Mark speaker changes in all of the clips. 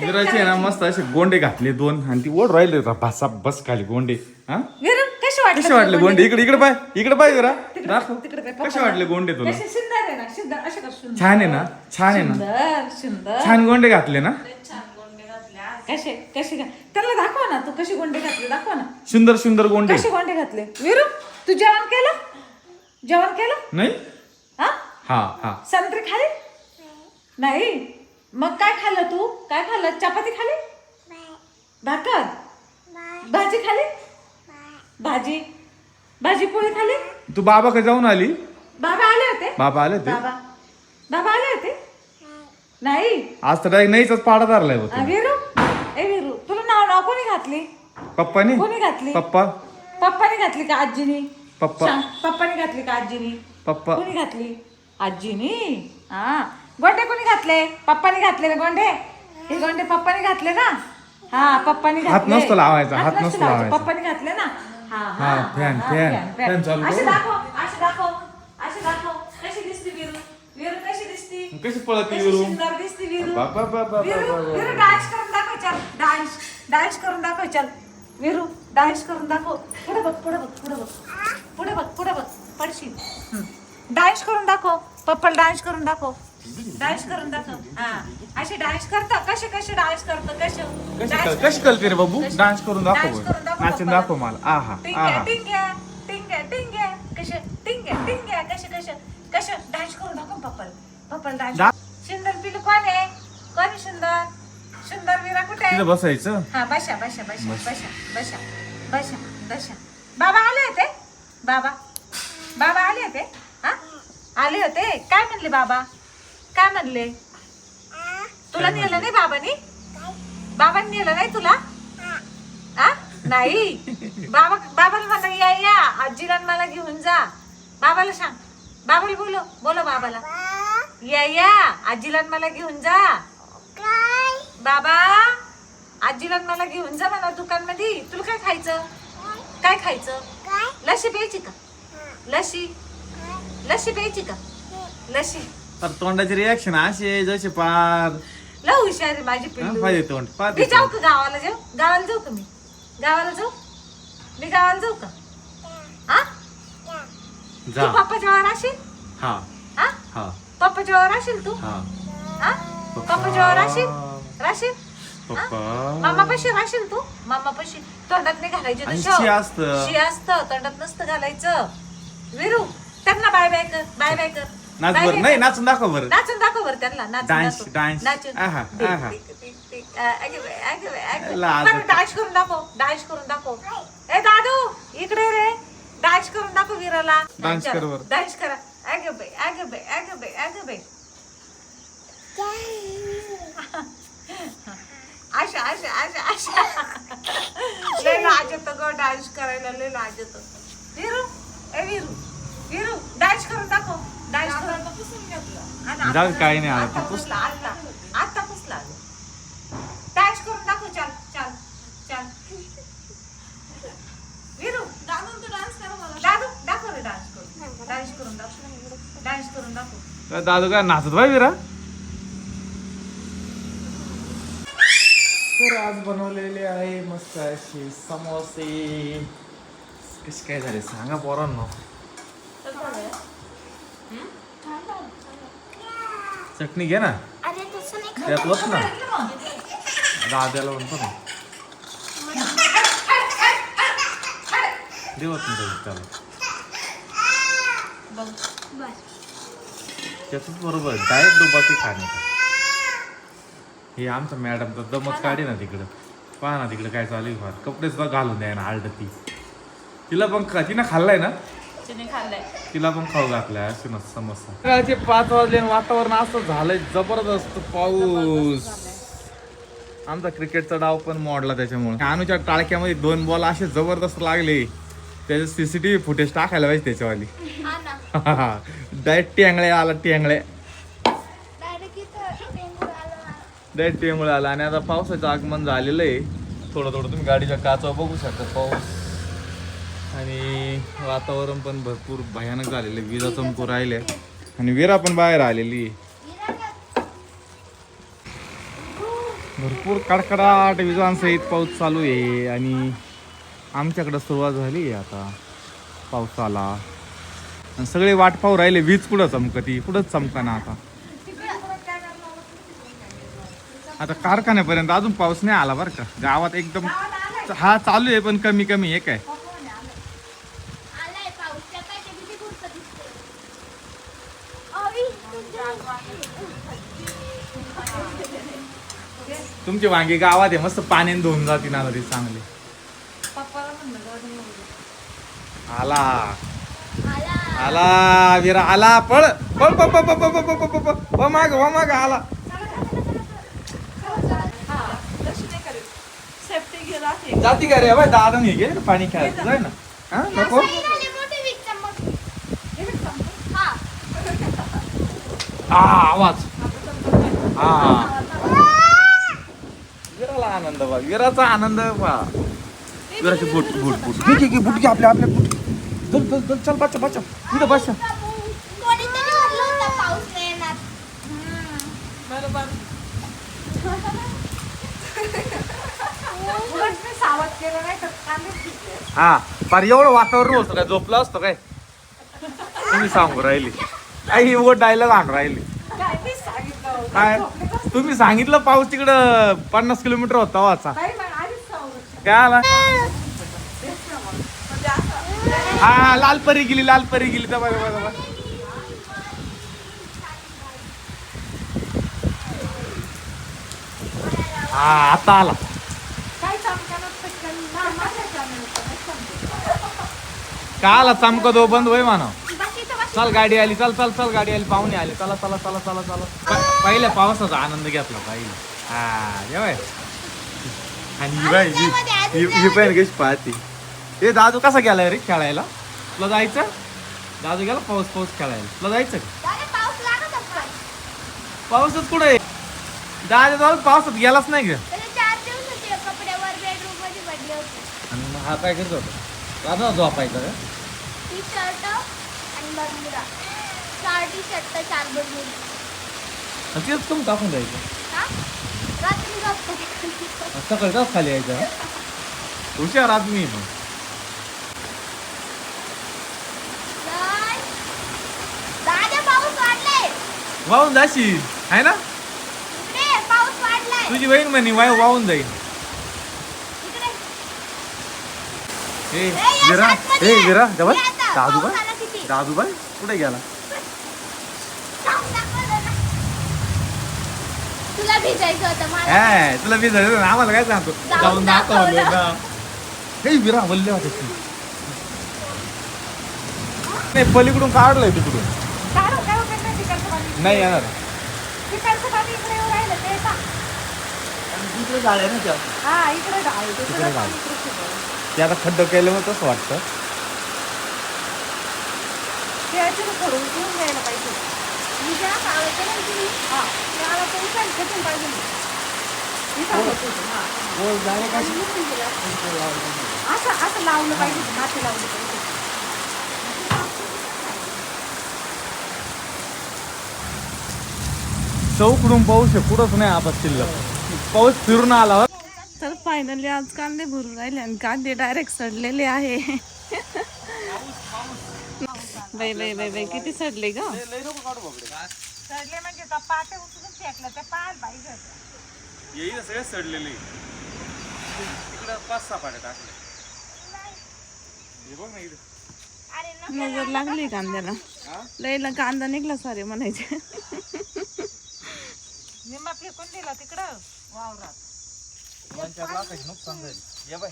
Speaker 1: विराचे ना मस्त असे गोंडे घातले दोन आणि ती ओढ राहिले भासा बस खाली गोंडे हा?
Speaker 2: कसे वाटले
Speaker 1: कसे वाटले गोंडे? इकडे इकडे पाय इकडे पाय जरा. दाखव.
Speaker 2: तिकडे काय
Speaker 1: कसे वाटले गोंडे तुला?
Speaker 2: कसे सुंदर आहे ना सुंदर असे कर सुंदर.
Speaker 1: छान आहे ना छान आहे ना.
Speaker 2: सुंदर सुंदर.
Speaker 1: छान गोंडे घातले ना?
Speaker 2: कसे कसे त्याला दाखव ना तू कशी गोंडे घातले दाखव ना.
Speaker 1: सुंदर सुंदर गोंडे.
Speaker 2: कसे गोंडे घातले? विरू तू जेवण केलं? जेवण केलं?
Speaker 1: नाही.
Speaker 2: हा?
Speaker 1: हा हा.
Speaker 2: संत्री खाली? नाही? मग काय खाल्लं तू? काय खाल्लं? चपाती खाली? भाकर? भाजी खाली? भाजी? भाजी पोळी खाली?
Speaker 1: तू बाबाकडे जाऊन आली.
Speaker 2: बाबा आले होते?
Speaker 1: बाबा आले ते
Speaker 2: बाबा. बाबा आले होते? नाही.
Speaker 1: आज तर डायरेक्ट नाहीच पाडा धरलाय होतो
Speaker 2: विरू? ए विरू तुला नाव नाव कोणी घातली?
Speaker 1: पप्पाने?
Speaker 2: कोणी घातली?
Speaker 1: पप्पा?
Speaker 2: पप्पाने घातली का आजीनी?
Speaker 1: पप्पा.
Speaker 2: सांग, पप्पाने घातली का आजीनी?
Speaker 1: पप्पा.
Speaker 2: कोणी घातली? आजीनी? हा. गोंडे कोणी घातले? पप्पाने घातले ना गोंडे? हे गोंडे पप्पाने घातले ना? हा पप्पाने
Speaker 1: हात
Speaker 2: घातले.
Speaker 1: नसतो लावायचा, हात नसतो
Speaker 2: लावायचा. पप्पाने घातले ना? हा
Speaker 1: हा, फॅन,
Speaker 2: हा,
Speaker 1: फॅन,
Speaker 2: फॅन.
Speaker 1: चालू.
Speaker 2: अशी
Speaker 1: करू.
Speaker 2: दाखव अशी दाखव अशी दाखव. कशी दिसते विरू? विरू कशी दिसते?
Speaker 1: कशी पळती
Speaker 2: कशी
Speaker 1: विरू?
Speaker 2: सुंदर दिसते विरू?
Speaker 1: बाबा बाबा
Speaker 2: विरू विरू डान्स करून दाखव चल. डान्स डान्स करून दाखव चल. विरू डान्स करून दाखव. पुढे बघ पुढे बघ पुढे बघ. पुढे बघ पुढे बघ. पडशील. डान्स करून दाखव. पप्पल डान्स करून दाखव. डान्स करून दाखव. हा. असे डान्स करतो. कसे कसे डान्स करतो? कसे
Speaker 1: कशी
Speaker 2: Dance
Speaker 1: कल- कशी कलते रे बाबू?
Speaker 2: कशी-
Speaker 1: डान्स करून दाखव
Speaker 2: करून दाखव
Speaker 1: नाचून
Speaker 2: पप्पाला.
Speaker 1: दाखव मला. आहा
Speaker 2: टिंग्या
Speaker 1: आहा.
Speaker 2: टिंग्या टिंग्या टिंग्या कसे टिंग्या टिंग्या कसे कसे कसे डान्स करून दाखव पप्पल. पप्पल डान्स
Speaker 1: डा-
Speaker 2: सुंदर पिलू कोण आहे? कोण आहे सुंदर? सुंदर वीरा कुठे? आहे
Speaker 1: तिथं बसायचं?
Speaker 2: हा बशा बशा बशा बशा बशा बशा बशा बाबा आले होते? बाबा. बाबा आले होते? हा? आले होते? काय म्हणले बाबा? काय म्हणले? तुला नेलं नाही बाबानी? बाबांनी नेलं नाही तुला? हा. नाही. बाबा बाबाला म्हणा या या. आजीला मला घेऊन जा. बाबाला सांग. बाबाला बोलो बोलो बाबाला. या या. आजीला मला घेऊन जा. बाबा आजीला मला घेऊन जा मला दुकानमध्ये तुला काय खायचं? काय? खायचं? लशी प्यायची का? लशी लशी प्यायची का? लशी
Speaker 1: तर तोंडाची रिॲक्शन आहे जशी पार.
Speaker 2: लय हुशार आहे माझी पिल्लू.
Speaker 1: पाहिजे तोंड
Speaker 2: मी
Speaker 1: पाहते
Speaker 2: जाऊ का गावाला जाऊ? गावाला जाऊ का मी? गावाला जाऊ? मी गावाला जाऊ का? हा? तू
Speaker 1: जा
Speaker 2: पप्पाच्या वर राशील
Speaker 1: हा?
Speaker 2: हा.
Speaker 1: हा
Speaker 2: पप्पाच्या राशील तू?
Speaker 1: हा.
Speaker 2: हा? पप्पाच्या वर राशील? राशील
Speaker 1: पप्पा.
Speaker 2: मामा पशी राशील तू? मामा पशी. तोंडात नाही घालायचे
Speaker 1: आणि. शी. असतं.
Speaker 2: शी असतं तोंडात नसतं घालायचं. विरू त्यांना बाय बाय कर बाय बाय कर.
Speaker 1: नाच बरं नाही. नाचून दाखव बरं
Speaker 2: नाचून दाखव बरं त्यांना नाचून दाखव.
Speaker 1: dance.
Speaker 2: नाचून
Speaker 1: आहा,
Speaker 2: टिक,
Speaker 1: आहा.
Speaker 2: टिक, टिक, टिक. अ, अगे बाई, अगे बाई, अगे बाई.
Speaker 1: लाज
Speaker 2: बरं,
Speaker 1: वाटते.
Speaker 2: डान्स करून दाखव डान्स करून दाखव ए दादू इकडे रे डान्स करून दाखव वीराला
Speaker 1: Dance कर बरं.
Speaker 2: डान्स करा अगे बाई अगे बाई अगे बाई अगे बाई अशा अशा अशा अशा लय लाज येतो ग डान्स करायला लय लाज येतो विरू ए विरू विरू डान्स करून दाखव. डान्स करून. आणि आता-
Speaker 1: जाऊ, काही नाही, आता
Speaker 2: आता
Speaker 1: पुस-
Speaker 2: पुसला. आता. आता पुसला. डान्स करून दाखव चल चल चल. विरू दादू तू डान्स कर मला. दादू दाखव रे डान्स करून. डान्स करून दाखव. डान्स करून दाखव.
Speaker 1: तर दादू काय नाचत बाय विरा? तर आज बनवलेले आहे मस्त असे समोसे. कसे काय झाले? सांगा पोरांनो. चटणी घे ना.
Speaker 3: नाही
Speaker 1: त्यात बस ना. दाद्याला म्हणतो ना. देवत ना त्याला बरोबर डायरेक्ट दुपाती खाणे हे आमचं मॅडम तर दमत काढे ना तिकडं. पहा ना तिकडं काय चालू आहे. फार कपडे सुद्धा घालून द्याय ना आलट ती तिला पण खा तिनं खाल्लाय ना? तिला पण खाऊ घातलाय असे ना समस्या सकाळचे पाच वाजले आणि वातावरण असं झालंय जबरदस्त पाऊस. आमचा क्रिकेटचा डाव पण मोडला त्याच्यामुळे. अनुच्या टाळक्यामध्ये दोन बॉल असे जबरदस्त लागले. त्याचे सीसीटीव्ही फुटेज टाकायला पाहिजे त्याच्यावाली.
Speaker 3: हा
Speaker 1: डायरेक्ट टेंगळे आला टेंगळे.
Speaker 3: डायरेक्ट
Speaker 1: टेंगळे आला. आणि आता पावसाचं आगमन झालेलं आहे. थोडं थोडं तुम्ही गाडीच्या काचा बघू शकता पाऊस. आणि वातावरण पण भरपूर भयानक झालेलं आहे. विजा चमकू राहिल्या आणि विरा पण बाहेर आलेली आहे. भरपूर कडकडाट विजांसहित पाऊस चालू आहे. आणि आमच्याकडं सुरुवात झाली आहे आता पावसाला. आणि सगळे वाट पाहू राहिले. वीज कुठं चमकती? कुठंच चमकाना आता? आता कारखान्यापर्यंत अजून पाऊस नाही आला बरं का? गावात एकदम हा चालू आहे पण कमी कमी आहे काय
Speaker 3: आलाय पाऊस त्या काय ते किती गुरतं दिसतंय. अवी,
Speaker 1: तुमची वांगी गावात आहे मस्त पाण्याने धुवून जाते ना तरी चांगले. आला.
Speaker 3: आला.
Speaker 1: आला विरा आला. पळ पळ पळ पळ पळ पळ पळ पळ व माग व माग आला.
Speaker 2: हा.
Speaker 1: जाती का रे बाय दादा नाही गेले पाणी खेळायचं जाय ना. हा नको
Speaker 3: सही झाली मोठी वीज चमक.
Speaker 2: हे बघ सांगतो.
Speaker 3: हा.
Speaker 1: हा आवाज. हा. विराला आनंद बा विराचा आनंद बा विराचे बूट बूट बूट. घे घे घे बूट घे आपले आपले बूट. चल चल चल चल बच्चा बच्चा इथं
Speaker 2: पिकले.
Speaker 1: हा फार एवढं वातावरण होतं काय? झोपलं असतं काय? तुम्ही सांगू राहिली. काही व डायलॉग आण राहिले.
Speaker 2: काय
Speaker 1: तुम्ही सांगितलं पाऊस तिकडं पन्नास किलोमीटर होता वाचा. काय आला? हा लालपरी गेली लालपरी गेली. तर बघा बघा हा आता आला.
Speaker 2: काय
Speaker 1: आला चमकतो बंद होय मानव. चल गाडी आली चल चल चल गाडी आली पाहुणे आले. चला चला चला चला चला. पहिल्या पावसाचा आनंद घेतला पाहिजे हा जेवाय आणि ही बाई पण कशी पाहते. ए दादू कसा गेलाय रे खेळायला? तुला जायचं? दादू गेला पाऊस पाऊस खेळायला. तुला जायचं. पाऊसच कुठे आहे? दादा दादू पावसात गेलाच नाही ग हा काय करत होता? दादा झोपायचा का?
Speaker 3: बरमुडा चार टी शर्ट चार बरमुडा
Speaker 1: टाकून जायचं
Speaker 3: हा? रात्री झोपतो
Speaker 1: आणि सकाळी तास खाली यायचं हुशार आदमी आहे पण
Speaker 3: नाही. दादा पाऊस वाढलाय.
Speaker 1: वाहून जाशील आहे ना?
Speaker 3: इकडे पाऊस वाढलाय.
Speaker 1: तुझी बहीण म्हणे वाय वाहून जाईल
Speaker 3: इकडे.
Speaker 1: ए
Speaker 3: ए, या
Speaker 1: विरा ए. विरा जवळ.
Speaker 3: ये आता,
Speaker 1: दादू
Speaker 3: पाऊस
Speaker 1: बाय
Speaker 3: आला किती?
Speaker 1: दादू बाय कुठे गेला.
Speaker 3: तुला भिजायचं होतं मला
Speaker 1: ए तुला मी झालं ना आम्हाला काय सांगतो
Speaker 3: जाऊन
Speaker 1: जाऊन दाखवलं
Speaker 3: दाखवलं.
Speaker 1: ना हे विरा बोलले होते तू नाही पलीकडून काढलंय तिकडून
Speaker 2: काढू नाही तिकडचं पाणी.
Speaker 1: नाही येणार
Speaker 2: तिकडचं पाणी इकडे येऊन राहिलं ते का?
Speaker 1: तिकडे झालंय ना त्या
Speaker 2: हा इकडे डाळ
Speaker 1: तिकडे
Speaker 2: तिकडे
Speaker 1: डाळ.
Speaker 2: पाणी इकडे शिरलं.
Speaker 1: ते आता खड्डं केलं मग तसं वाटतं
Speaker 2: थोडं उचलून द्यायला पाहिजे.
Speaker 3: भिजा पावायचं नाही तुम्ही
Speaker 2: हा उचल खेचून पाहिजे ना. होतं, हा. असं असं लावलं पाहिजे माती लावली पाहिजे.
Speaker 1: चौकडून पाऊस आहे कुठंच नाही आता शिल्लक. पाऊस फिरून आला.
Speaker 2: तर फायनली आज कांदे भरून राहिले आणि कांदे डायरेक्ट सडलेले आहे. बाई बाई बाई बाई किती सडले ग? सडले म्हणजे पाटे उचलून फेकलं ते पाहायला पाहिजे
Speaker 1: येईल सगळे सडलेले. तिकडं पाच सहा पाड्या टाकले. हे बघ ना इकडे.
Speaker 3: अरे ना
Speaker 2: नजर लागली कांद्याला. लईला कांदा निघला सारे म्हणायचे. निम्मा फेकून दिला तिकडं वावरात.
Speaker 1: दोन चार लाखाची नुकसान झाली. ये बाय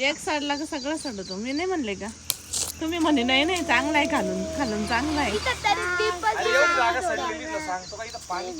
Speaker 2: एक साडला. का सगळं सडतो? मी नाही म्हणले का? तुम्ही म्हणे नाही नाही चांगला आहे खालून खालून चांगला आहे.
Speaker 1: सांगतो का? इथं पाणी